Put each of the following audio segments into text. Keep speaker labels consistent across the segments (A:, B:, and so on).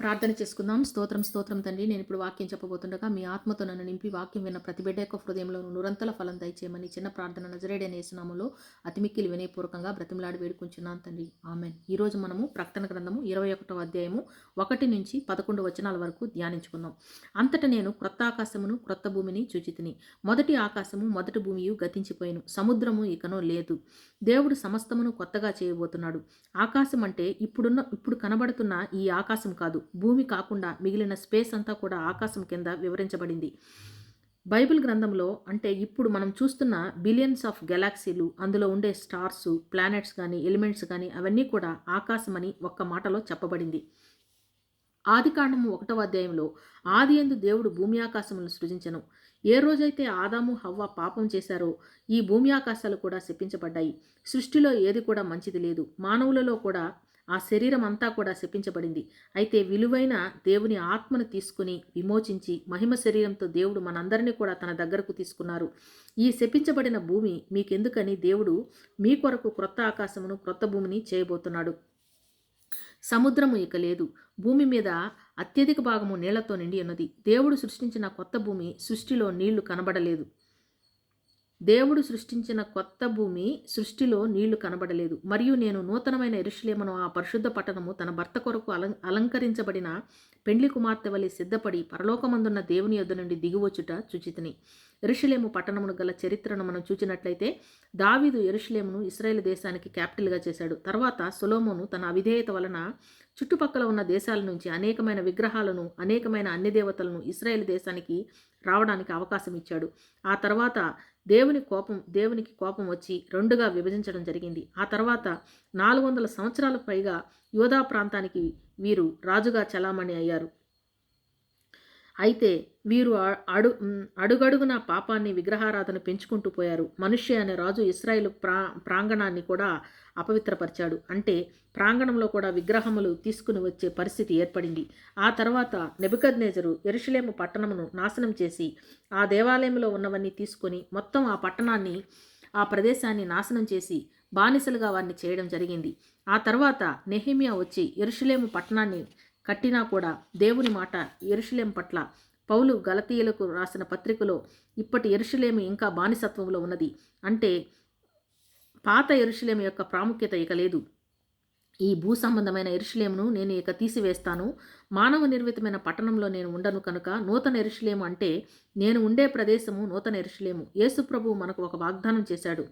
A: ప్రార్థన చేసుకుందాం. స్తోత్రం స్తోత్రం తండ్రి నేను ఇప్పుడు వాక్యం చెప్పబోతుండగా మీ ఆత్మతో నన్ను నింపి వాక్యం విన్న ప్రతి బిడ్డ యొక్క హృదయంలో నురంతల ఫలం దయచేయమని చిన్న ప్రార్థన నజరేడని వేసినాములో అతిమిక్కిలి వినయపూర్వకంగా బ్రతిమలాడి వేడుకుంటున్నాను తండ్రి. ఆమెన్. ఈరోజు మనము ప్రకటన గ్రంథము ఇరవై ఒకటో అధ్యాయము ఒకటి నుంచి పదకొండు వచనాల వరకు ధ్యానించుకుందాం. అంతట నేను క్రొత్త ఆకాశమును క్రొత్త భూమిని చూచితిని. మొదటి ఆకాశము మొదటి భూమియు గతించిపోయాను. సముద్రము ఇకనో లేదు. దేవుడు సమస్తమును కొత్తగా చేయబోతున్నాడు. ఆకాశం అంటే ఇప్పుడున్న ఇప్పుడు కనబడుతున్న ఈ ఆకాశం కాదు. భూమి కాకుండా మిగిలిన స్పేస్ అంతా కూడా ఆకాశం కింద వివరించబడింది. బైబిల్ గ్రంథంలో అంటే ఇప్పుడు మనం చూస్తున్న బిలియన్స్ ఆఫ్ గెలాక్సీలు అందులో ఉండే స్టార్స్ ప్లానెట్స్ కానీ ఎలిమెంట్స్ కానీ అవన్నీ కూడా ఆకాశమని ఒక్క మాటలో చెప్పబడింది. ఆదికాండము ఒకటవ అధ్యాయంలో ఆది ఎందు దేవుడు భూమి ఆకాశములను సృజించను. ఏ రోజైతే ఆదాము హవ్వ పాపం చేశారో ఈ భూమి ఆకాశాలు కూడా శపించబడ్డాయి. సృష్టిలో ఏది కూడా మంచిది లేదు. మానవులలో కూడా ఆ శరీరం అంతా కూడా శపించబడింది. అయితే విలువైన దేవుని ఆత్మను తీసుకుని విమోచించి మహిమ శరీరంతో దేవుడు మనందరినీ కూడా తన దగ్గరకు తీసుకున్నారు. ఈ శపించబడిన భూమి మీకెందుకని దేవుడు మీ కొరకు క్రొత్త ఆకాశమును క్రొత్త భూమిని చేయబోతున్నాడు. సముద్రము ఇక లేదు. భూమి మీద అత్యధిక భాగము నీళ్ళతో నిండి ఉన్నది. దేవుడు సృష్టించిన కొత్త భూమి సృష్టిలో నీళ్ళు కనబడలేదు. దేవుడు సృష్టించిన కొత్త భూమి సృష్టిలో నీళ్ళు కనబడలేదు. మరియు నేను నూతనమైన ఎరుషులేమను ఆ పరిశుద్ధ పట్టణము తన భర్త కొరకు అలం అలంకరించబడిన పెండ్లి కుమార్తె వలె సిద్ధపడి పరలోకమందున్న దేవుని యొద్ద నుండి దిగువచ్చుట చుచితిని ఎరుషులేము పట్టణమును గల చరిత్రను మనం చూచినట్లయితే దావీదు ఎరుషులేమును ఇస్రాయేల్ దేశానికి క్యాపిటల్గా చేశాడు. తర్వాత సొలోమోను తన అవిధేయత వలన చుట్టుపక్కల ఉన్న దేశాల నుంచి అనేకమైన విగ్రహాలను అనేకమైన అన్ని దేవతలను ఇస్రాయేల్ దేశానికి రావడానికి అవకాశం ఇచ్చాడు. ఆ తర్వాత దేవుని కోపం దేవునికి కోపం వచ్చి రెండుగా విభజించడం జరిగింది. ఆ తర్వాత నాలుగు వందల సంవత్సరాల పైగా యోధా ప్రాంతానికి వీరు రాజుగా చలామణి అయ్యారు. అయితే వీరు అడు అడుగడుగున పాపాన్ని విగ్రహారాధన పెంచుకుంటూ పోయారు. మనుష్య అనే రాజు ఇస్రాయేల్ ప్రా ప్రాంగణాన్ని కూడా అపవిత్రపరిచాడు. అంటే ప్రాంగణంలో కూడా విగ్రహములు తీసుకుని వచ్చే పరిస్థితి ఏర్పడింది. ఆ తర్వాత నెబుకద్నేజరు ఎరుషులేము పట్టణమును నాశనం చేసి ఆ దేవాలయంలో ఉన్నవన్నీ తీసుకొని మొత్తం ఆ పట్టణాన్ని ఆ ప్రదేశాన్ని నాశనం చేసి బానిసలుగా వారిని చేయడం జరిగింది. ఆ తర్వాత నెహిమియా వచ్చి ఎరుషులేము పట్టణాన్ని కట్టినా కూడా దేవుని మాట ఎరుషులేం పట్ల పౌలు గలతీయులకు రాసిన పత్రికలో ఇప్పటి ఎరుషులేమి ఇంకా బానిసత్వంలో ఉన్నది. అంటే పాత ఎరుషులేమి యొక్క ప్రాముఖ్యత ఇక లేదు. ఈ భూ సంబంధమైన ఎరుషులేమును నేను ఇక తీసివేస్తాను. మానవ నిర్మితమైన పట్టణంలో నేను ఉండను కనుక నూతన ఎరుషులేము అంటే నేను ఉండే ప్రదేశము నూతన ఎరుషులేము యేసుప్రభు మనకు ఒక వాగ్దానం చేశాడు.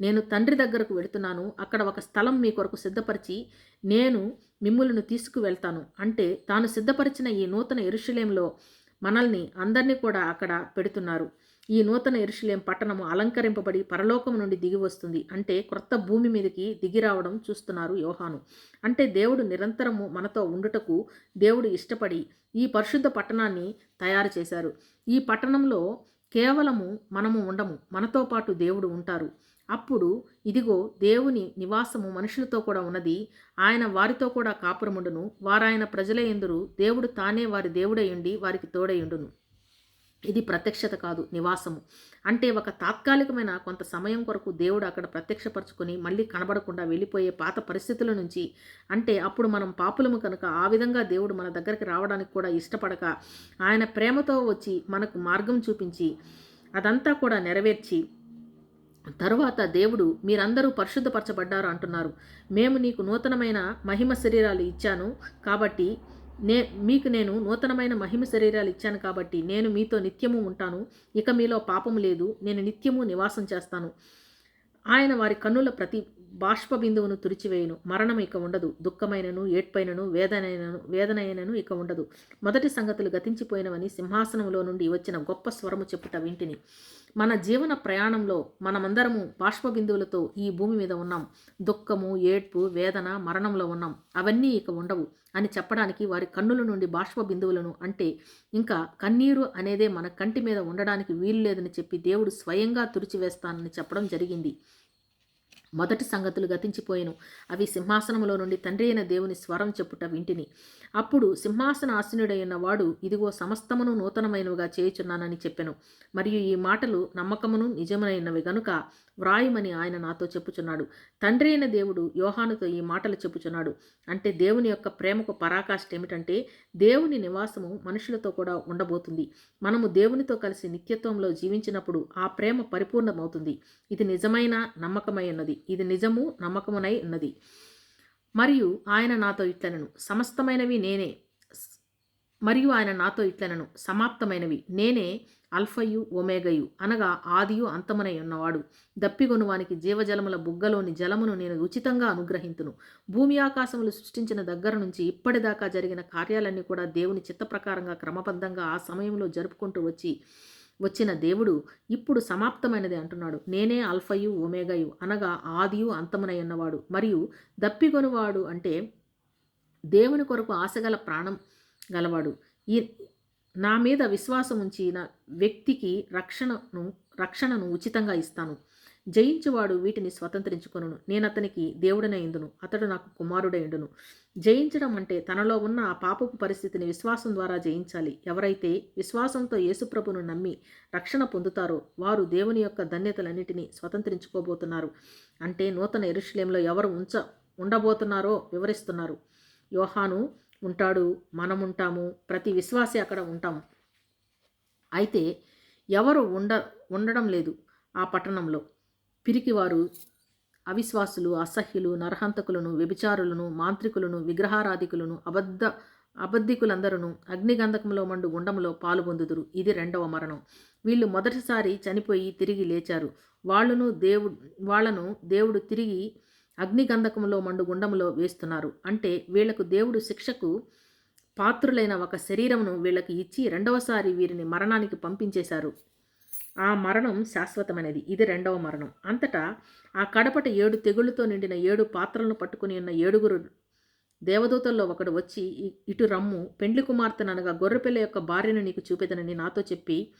A: నేను తండ్రి దగ్గరకు వెళుతున్నాను. అక్కడ ఒక స్థలం మీ కొరకు సిద్ధపరిచి నేను మిమ్ములను తీసుకువెళ్తాను. అంటే తాను సిద్ధపరిచిన ఈ నూతన ఎరుషులేంలో మనల్ని అందరినీ కూడా అక్కడ పెడుతున్నారు. ఈ నూతన ఎరుషులేం పట్టణము అలంకరింపబడి పరలోకం నుండి దిగి వస్తుంది. అంటే క్రొత్త భూమి మీదకి దిగి రావడం చూస్తున్నారు యోహాను. అంటే దేవుడు నిరంతరము మనతో ఉండుటకు దేవుడు ఇష్టపడి ఈ పరిశుద్ధ పట్టణాన్ని తయారు చేశారు. ఈ పట్టణంలో కేవలము మనము ఉండము. మనతో పాటు దేవుడు ఉంటారు. అప్పుడు ఇదిగో దేవుని నివాసము మనుషులతో కూడా ఉన్నది. ఆయన వారితో కూడా కాపురముండును. వారాయన ప్రజల ఎందురు దేవుడు తానే వారి దేవుడయుండి వారికి తోడయుండును ఇది ప్రత్యక్షత కాదు నివాసము. అంటే ఒక తాత్కాలికమైన కొంత సమయం కొరకు దేవుడు అక్కడ ప్రత్యక్షపరచుకొని మళ్ళీ కనబడకుండా వెళ్ళిపోయే పాత పరిస్థితుల నుంచి అంటే అప్పుడు మనం పాపులము కనుక ఆ విధంగా దేవుడు మన దగ్గరికి రావడానికి కూడా ఇష్టపడక ఆయన ప్రేమతో వచ్చి మనకు మార్గం చూపించి అదంతా కూడా నెరవేర్చి తరువాత దేవుడు మీరందరూ పరిశుద్ధపరచబడ్డారు అంటున్నారు. మేము నీకు నూతనమైన మహిమ శరీరాలు ఇచ్చాను కాబట్టి నే మీకు నేను నూతనమైన మహిమ శరీరాలు ఇచ్చాను కాబట్టి నేను మీతో నిత్యము ఉంటాను. ఇక మీలో పాపము లేదు. నేను నిత్యము నివాసం చేస్తాను. ఆయన వారి కన్నుల ప్రతి బాష్ప బిందువును తుడిచివేయును. మరణం ఇక ఉండదు. దుఃఖమైనను ఏడ్పైనను వేదనైనను వేదనైనను ఇక ఉండదు. మొదటి సంగతులు గతించిపోయినవని సింహాసనంలో నుండి వచ్చిన గొప్ప స్వరము చెప్పుట వింటిని. మన జీవన ప్రయాణంలో మనమందరము బాష్ప బిందువులతో ఈ భూమి మీద ఉన్నాం. దుఃఖము ఏడ్పు వేదన మరణంలో ఉన్నాం. అవన్నీ ఇక ఉండవు అని చెప్పడానికి వారి కన్నుల నుండి బాష్ప బిందువులను అంటే ఇంకా కన్నీరు అనేదే మన కంటి మీద ఉండడానికి వీలు లేదని చెప్పి దేవుడు స్వయంగా తుడిచివేస్తానని చెప్పడం జరిగింది. మొదటి సంగతులు గతించిపోయెను. అవి సింహాసనములో నుండి తండ్రి అయిన దేవుని స్వరం చెప్పుట వింటిని. అప్పుడు సింహాసన ఆసీనుడైన వాడు ఇదిగో సమస్తమును నూతనమైనవిగా చేయుచున్నానని చెప్పెను. మరియు ఈ మాటలు నమ్మకమును నిజమైనవి గనుక వ్రాయమని ఆయన నాతో చెప్పుచున్నాడు. తండ్రి అయిన దేవుడు యోహానుతో ఈ మాటలు చెప్పుచున్నాడు. అంటే దేవుని యొక్క ప్రేమకు పరాకాష్ట ఏమిటంటే దేవుని నివాసము మనుషులతో కూడా ఉండబోతుంది. మనము దేవునితో కలిసి నిత్యత్వంలో జీవించినప్పుడు ఆ ప్రేమ పరిపూర్ణమవుతుంది. ఇది నిజమైన నమ్మకమైనది ఇది నిజము నమ్మకమునై ఉన్నది. మరియు ఆయన నాతో ఇట్లనను సమస్తమైనవి నేనే. మరియు ఆయన నాతో ఇట్లనను సమాప్తమైనవి నేనే అల్ఫయు ఒమేగయు అనగా ఆదియు అంతమునై ఉన్నవాడు. దప్పిగొనువానికి జీవజలముల బుగ్గలోని జలమును నేను ఉచితంగా అనుగ్రహింతును. భూమి ఆకాశములు సృష్టించిన దగ్గర నుంచి ఇప్పటిదాకా జరిగిన కార్యాలన్నీ కూడా దేవుని చిత్త ప్రకారంగా క్రమబద్ధంగా ఆ సమయంలో జరుపుకుంటూ వచ్చి వచ్చిన దేవుడు ఇప్పుడు సమాప్తమైనది అంటున్నాడు. నేనే అల్ఫయు ఒమేగయు అనగా ఆదియు అంతమునై ఉన్నవాడు. మరియు దప్పిగొనువాడు అంటే దేవుని కొరకు ఆశగల ప్రాణం గలవాడు. ఈ నా మీద విశ్వాసం ఉంచిన వ్యక్తికి రక్షణను రక్షణను ఉచితంగా ఇస్తాను. జయించువాడు వీటిని స్వతంత్రించుకొనును. నేను అతనికి దేవుడనే ఇందును అతడు నాకు కుమారుడైండును జయించడం అంటే తనలో ఉన్న ఆ పాపపు పరిస్థితిని విశ్వాసం ద్వారా జయించాలి. ఎవరైతే విశ్వాసంతో యేసుప్రభును నమ్మి రక్షణ పొందుతారో వారు దేవుని యొక్క ధన్యతలన్నిటినీ స్వతంత్రించుకోబోతున్నారు. అంటే నూతన ఎరుషులేంలో ఎవరు ఉంచ ఉండబోతున్నారో వివరిస్తున్నారు. యోహాను ఉంటాడు మనం ఉంటాము ప్రతి విశ్వాసి అక్కడ ఉంటాము అయితే ఎవరు ఉండ ఉండడం లేదు ఆ పట్టణంలో. పిరికివారు అవిశ్వాసులు అసహ్యులు నరహంతకులను వ్యభిచారులను మాంత్రికులను విగ్రహారాధికులను అబద్ధ అబద్ధికులందరూ అగ్నిగంధకంలో మండు గుండంలో పాలుపొందుదురు ఇది రెండవ మరణం. వీళ్ళు మొదటిసారి చనిపోయి తిరిగి లేచారు. వాళ్ళను దేవుడు వాళ్ళను దేవుడు తిరిగి అగ్నిగంధకంలో మండు గుండంలో వేస్తున్నారు. అంటే వీళ్ళకు దేవుడు శిక్షకు పాత్రులైన ఒక శరీరమును వీళ్ళకి ఇచ్చి రెండవసారి వీరిని మరణానికి పంపించేశారు. ఆ మరణం శాశ్వతమైనది. ఇది రెండవ మరణం. అంతటా ఆ కడపట ఏడు తెగుళ్ళతో నిండిన ఏడు పాత్రలను పట్టుకుని ఉన్న ఏడుగురు దేవదూతల్లో ఒకడు వచ్చి ఇటు రమ్ము. పెండ్లి కుమార్తెననగా గొర్రెపిల్ల యొక్క భార్యను నీకు చూపెదనని నాతో చెప్పి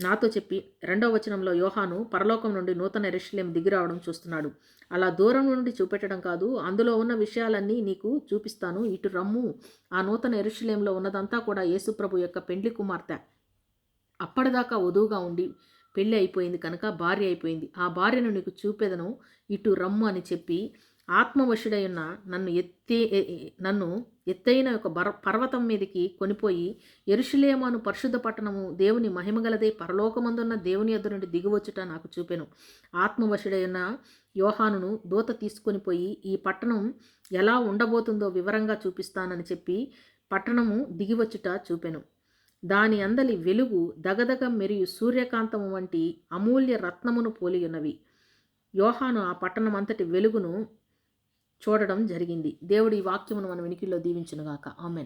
A: నాతో చెప్పి రెండవ వచనంలో యోహాను పరలోకం నుండి నూతన ఎరుషులేం దిగిరావడం చూస్తున్నాడు. అలా దూరం నుండి చూపెట్టడం కాదు అందులో ఉన్న విషయాలన్నీ నీకు చూపిస్తాను. ఇటు రమ్ము. ఆ నూతన ఎరుషులేంలో ఉన్నదంతా కూడా యేసుప్రభు యొక్క పెండ్లి కుమార్తె. అప్పటిదాకా వధువుగా ఉండి పెళ్ళి అయిపోయింది కనుక భార్య అయిపోయింది. ఆ భార్యను నీకు చూపెదను. ఇటు రమ్ము అని చెప్పి ఆత్మవశుడై ఉన్న నన్ను ఎత్తే నన్ను ఎత్తైన ఒక బర పర్వతం మీదకి కొనిపోయి ఎరుషులేమాను పరిశుద్ధ పట్టణము దేవుని మహిమగలదే పరలోకమందున్న దేవుని ఎద్దు నుండి దిగువచ్చుట నాకు చూపెను. ఆత్మవశుడై ఉన్న యోహానును దూత తీసుకొని పోయి ఈ పట్టణం ఎలా ఉండబోతుందో వివరంగా చూపిస్తానని చెప్పి పట్టణము దిగివచ్చుట చూపెను. దాని అందలి వెలుగు దగదగ మరియు సూర్యకాంతము వంటి అమూల్య రత్నమును పోలియున్నవి. యోహాను ఆ పట్టణమంతటి వెలుగును చూడడం జరిగింది. దేవుడి వాక్యమును మన వెనికిలో దీవించునుగాక. ఆమెన్.